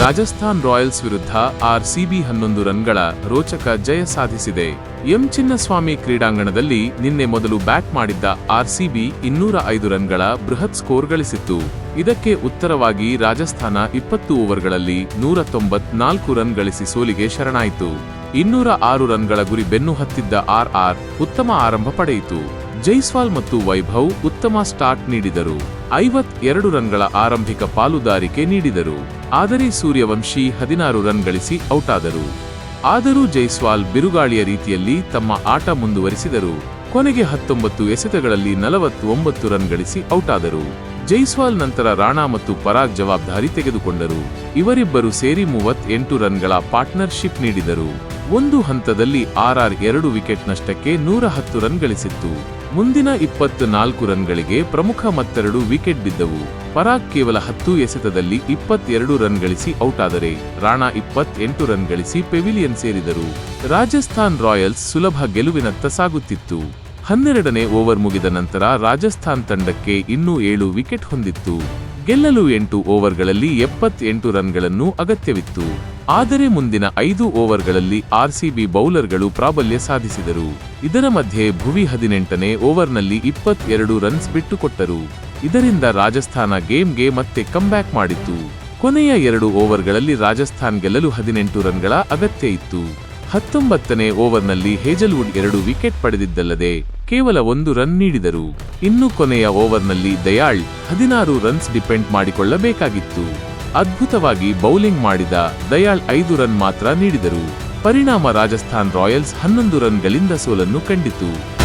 Rajasthan Royals ವಿರುದ್ಧ RCB ಹನ್ನೊಂದು ರನ್ಗಳ ರೋಚಕ ಜಯ ಸಾಧಿಸಿದೆ. ಎಂ ಚಿನ್ನಸ್ವಾಮಿ ಕ್ರೀಡಾಂಗಣದಲ್ಲಿ ನಿನ್ನೆ ಮೊದಲು ಬ್ಯಾಟ್ ಮಾಡಿದ್ದ ಆರ್ಸಿಬಿ ಇನ್ನೂರ ಐದು ರನ್ಗಳ ಬೃಹತ್ ಸ್ಕೋರ್ ಗಳಿಸಿತ್ತು. ಇದಕ್ಕೆ ಉತ್ತರವಾಗಿ ರಾಜಸ್ಥಾನ ಇಪ್ಪತ್ತು ಓವರ್ಗಳಲ್ಲಿ ನೂರ ತೊಂಬತ್ನಾಲ್ಕು ರನ್ ಗಳಿಸಿ ಸೋಲಿಗೆ ಶರಣಾಯಿತು. ಇನ್ನೂರ ಆರು ರನ್ಗಳ ಗುರಿ ಬೆನ್ನು ಹತ್ತಿದ್ದ ಆರ್ಆರ್ ಉತ್ತಮ ಆರಂಭ ಪಡೆಯಿತು. ಜೈಸ್ವಾಲ್ ಮತ್ತು ವೈಭವ್ ಉತ್ತಮ ಸ್ಟಾರ್ಟ್ ನೀಡಿದರು. ಐವತ್ ಎರಡು ರನ್ಗಳ ಆರಂಭಿಕ ಪಾಲುದಾರಿಕೆ ನೀಡಿದರು. ಆದರೆ ಸೂರ್ಯವಂಶಿ ಹದಿನಾರು ರನ್ ಗಳಿಸಿ ಔಟಾದರು. ಆದರೂ ಜೈಸ್ವಾಲ್ ಬಿರುಗಾಳಿಯ ರೀತಿಯಲ್ಲಿ ತಮ್ಮ ಆಟ ಮುಂದುವರಿಸಿದರು. ಕೊನೆಗೆ ಹತ್ತೊಂಬತ್ತು ಎಸೆತಗಳಲ್ಲಿ ನಲವತ್ತೊಂಬತ್ತು ರನ್ ಗಳಿಸಿ ಔಟಾದರು. ಜೈಸ್ವಾಲ್ ನಂತರ ರಾಣಾ ಮತ್ತು ಪರಾಗ್ ಜವಾಬ್ದಾರಿ ತೆಗೆದುಕೊಂಡರು. ಇವರಿಬ್ಬರು ಸೇರಿ ಮೂವತ್ತೆಂಟು ರನ್ಗಳ ಪಾರ್ಟ್ನರ್ಶಿಪ್ ನೀಡಿದರು. ಒಂದು ಹಂತದಲ್ಲಿ ಆರ್ಆರ್ ಎರಡು ವಿಕೆಟ್ ನಷ್ಟಕ್ಕೆ ನೂರ ಹತ್ತು ರನ್ ಗಳಿಸಿತ್ತು. ಮುಂದಿನ ಇಪ್ಪತ್ತು ನಾಲ್ಕು ರನ್ಗಳಿಗೆ ಪ್ರಮುಖ ಮತ್ತೆರಡು ವಿಕೆಟ್ ಬಿದ್ದವು. ಪರಾಗ್ ಕೇವಲ ಹತ್ತು ಎಸೆತದಲ್ಲಿ ಇಪ್ಪತ್ತೆರಡು ರನ್ ಗಳಿಸಿ ಔಟ್ ಆದರೆ ರಾಣಾ ಇಪ್ಪತ್ತೆಂಟು ರನ್ ಗಳಿಸಿ ಪೆವಿಲಿಯನ್ ಸೇರಿದರು. ರಾಜಸ್ಥಾನ್ ರಾಯಲ್ಸ್ ಸುಲಭ ಗೆಲುವಿನತ್ತ ಸಾಗುತ್ತಿತ್ತು. ಹನ್ನೆರಡನೇ ಓವರ್ ಮುಗಿದ ನಂತರ ರಾಜಸ್ಥಾನ್ ತಂಡಕ್ಕೆ ಇನ್ನೂ ಏಳು ವಿಕೆಟ್ ಹೊಂದಿತ್ತು. ಗೆಲ್ಲಲು ಎಂಟು ಓವರ್ಗಳಲ್ಲಿ ಎಪ್ಪತ್ತೆಂಟು ರನ್ಗಳನ್ನು ಅಗತ್ಯವಿತ್ತು. ಆದರೆ ಮುಂದಿನ ಐದು ಓವರ್ಗಳಲ್ಲಿ ಆರ್ಸಿಬಿ ಬೌಲರ್ಗಳು ಪ್ರಾಬಲ್ಯ ಸಾಧಿಸಿದರು. ಇದರ ಮಧ್ಯೆ ಭುವಿ ಹದಿನೆಂಟನೇ ಓವರ್ನಲ್ಲಿ ಇಪ್ಪತ್ತೆರಡು ರನ್ಸ್ ಬಿಟ್ಟುಕೊಟ್ಟರು. ಇದರಿಂದ ರಾಜಸ್ಥಾನ ಗೇಮ್ಗೆ ಮತ್ತೆ ಕಂಬ್ಯಾಕ್ ಮಾಡಿತ್ತು. ಕೊನೆಯ ಎರಡು ಓವರ್ಗಳಲ್ಲಿ ರಾಜಸ್ಥಾನ್ ಗೆಲ್ಲಲು ಹದಿನೆಂಟು ರನ್ಗಳ ಅಗತ್ಯ ಇತ್ತು. ಹತ್ತೊಂಬತ್ತನೇ ಓವರ್ನಲ್ಲಿ ಹೇಜಲ್ವುಡ್ ಎರಡು ವಿಕೆಟ್ ಪಡೆದಿದ್ದಲ್ಲದೆ ಕೇವಲ ಒಂದು ರನ್ ನೀಡಿದರು. ಇನ್ನು ಕೊನೆಯ ಓವರ್ನಲ್ಲಿ ದಯಾಳ್ ಹದಿನಾರು ರನ್ಸ್ ಡಿಪೆಂಡ್ ಮಾಡಿಕೊಳ್ಳಬೇಕಾಗಿತ್ತು. ಅದ್ಭುತವಾಗಿ ಬೌಲಿಂಗ್ ಮಾಡಿದ ದಯಾಳ್ ಐದು ರನ್ ಮಾತ್ರ ನೀಡಿದರು. ಪರಿಣಾಮ ರಾಜಸ್ಥಾನ್ ರಾಯಲ್ಸ್ ಹನ್ನೊಂದು ರನ್ಗಳಿಂದ ಸೋಲನ್ನು ಕಂಡಿತು.